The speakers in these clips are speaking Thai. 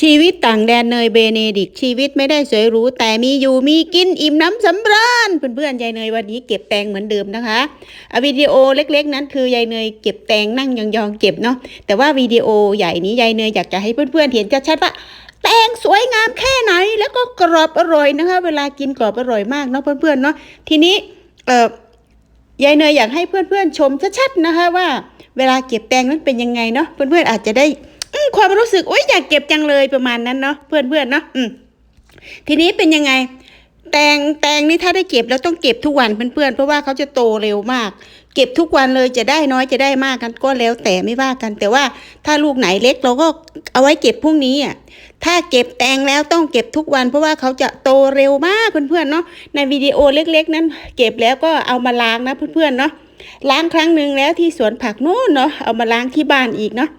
ชีวิตต่างแดนเนยเบเนดิกชีวิตไม่ได้สวยหรูแต่มีอยู่มีกินอิ่มน้ำสำราญเพื่อนๆยายเนยวันนี้เก็บแตงเหมือนเดิมนะคะวิดีโอเล็กๆ นั้นคือยายเนยเก็บแตงนั่งยองๆเก็บเนาะแต่ว่าวิดีโอใหญ่นี้ยายเนยอยากจะให้เพื่อนๆเห็นชัดๆว่าแตงสวยงามแค่ไหนแล้วก็กรอบอร่อยนะคะ เวลากินกรอบอร่อยมากเนาะเพื่อนๆเนาะทีนี้เออยายเนยอยากให้เพื่อนๆชมชัดๆนะคะว่า เวลาเก็บแตงนั้นเป็นยังไงเนาะเพื่อนๆอาจจะได้ ความรู้สึกโอ๊ยอยากเก็บจังเลยประมาณนั้นเนาะเพื่อนๆเนาะอืมทีนี้เป็นยังไง แตงแตงนี่ถ้าได้เก็บแล้วต้องเก็บทุกวันเพื่อนๆเพราะว่าเขาจะโตเร็วมาก เก็บทุกวันเลยจะได้น้อยจะได้มากกันก็แล้วแต่ไม่ว่ากัน แต่ว่าถ้าลูกไหนเล็กเราก็เอาไว้เก็บพรุ่งนี้อะถ้าเก็บแตงแล้วต้องเก็บทุกวัน เพราะว่าเขาจะโตเร็วมากเพื่อนๆเนาะในวิดีโอเล็ก ๆ นั้น เก็บแล้วก็เอามาล้างนะเพื่อนๆเนาะ ล้างครั้งหนึ่งแล้วที่สวนผักนู่นเนาะเอามาล้างที่บ้านอีกเนาะ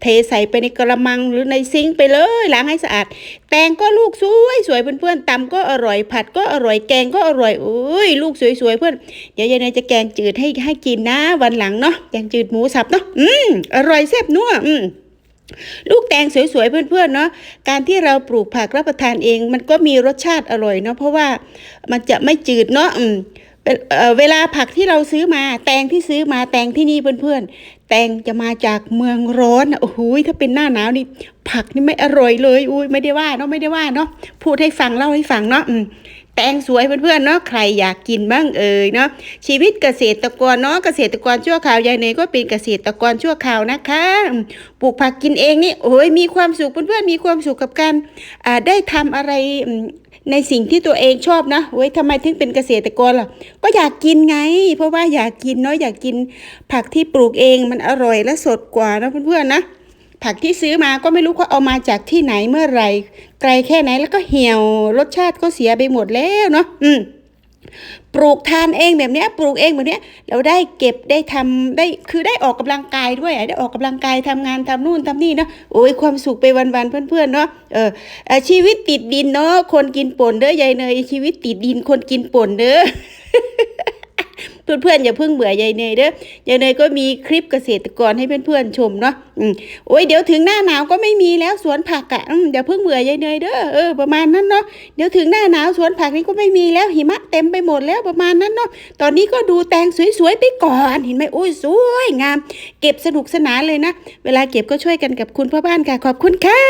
เทใส่ไปในกระมังหรือในซิงไปเลยล้างให้สะอาด แตงก็ลูกสวยสวยเพื่อนๆตำก็อร่อยผัดก็อร่อยแกงก็อร่อยอุ้ยลูกสวยๆเพื่อนเดี๋ยวยายเนยจะแกงจืดให้ให้กินนะวันหลังเนาะแกงจืดหมูสับเนาะอืมอร่อยแซ่บนัวอืมลูกแตงสวยๆเพื่อนๆเนาะการที่เราปลูกผักรับประทานเอง มันก็มีรสชาติอร่อยเนาะเพราะว่ามันจะไม่จืดเนาะอืม เเเวลาผักที่เราซื้อมา แตงที่ซื้อมาแตงที่นี่เพื่อนๆ แตงจะมาจากเมืองร้อนอะโอ้โหถ้าเป็นหน้าหนาวนี่ผักนี่ไม่อร่อยเลย อุ้ยไม่ได้ว่าเนาะไม่ได้ว่าเนาะพูดให้ฟังเล่าให้ฟังเนาะ แตงสวยเพื่อนๆเนาะใครอยากกินบ้างเอ่ยเนาะชีวิตเกษตรกรเนาะเกษตรกรชั่วคราวยายเนยก็เป็นเกษตรกรชั่วคราวนะคะปลูกผักกินเองนี่โอ้ยมีความสุขเพื่อนๆมีความสุขกับการอ่าได้ทำอะไรในสิ่งที่ตัวเองชอบนะเว้ยทำไมถึงเป็นเกษตรกรล่ะก็อยากกินไง เพราะว่าอยากกินเนาะอยากกินผักที่ปลูกเองมันอร่อยและสดกว่านะเพื่อนๆนะ ผักที่ซื้อมาก็ไม่รู้เขาเอามาจากที่ไหนเมื่อไหร่ไกลแค่ไหนแล้วก็เหี่ยว รสชาติก็เสียไปหมดแล้วเนาะอืมปลูกทานเองแบบนี้ปลูกเองแบบนี้เราได้เก็บได้ทำได้คือได้ออกกำลังกายด้วยได้ออกกำลังกายทำงานทำนู่นทำนี่เนาะโอ้ยความสุขไปวันๆเพื่อนๆเนาะเออเอ่อชีวิตติดดินเนาะคนกินป่นเด้อยายเนยชีวิตติดดินคนกินป่นเด้อ เพื่อนๆอย่าเพิ่งเบื่อยายเนยเด้อยายเนยก็มีคลิปเกษตรกรให้เพื่อนๆชมเนาะอืมโอ้ยเดี๋ยวถึงหน้าหนาวก็ไม่มีแล้วสวนผักอะ่ะอืมอย่าเพิ่งเบื่อยายเนยเด้อเออประมาณนั้นเนาะเดี๋ยวถึงหน้าหนาวสวนผักนี้ก็ไม่มีแล้วหิมะเต็มไปหมดแล้วประมาณนั้นเนาะตอนนี้ก็ดูแตงสวยๆไปก่อนเห็นไหมโอ้ยสวยงาม เก็บสนุกสนานเลยนะ เวลาเก็บก็ช่วยกันกับคุณพ่อบ้านค่ะขอบคุณค่ะ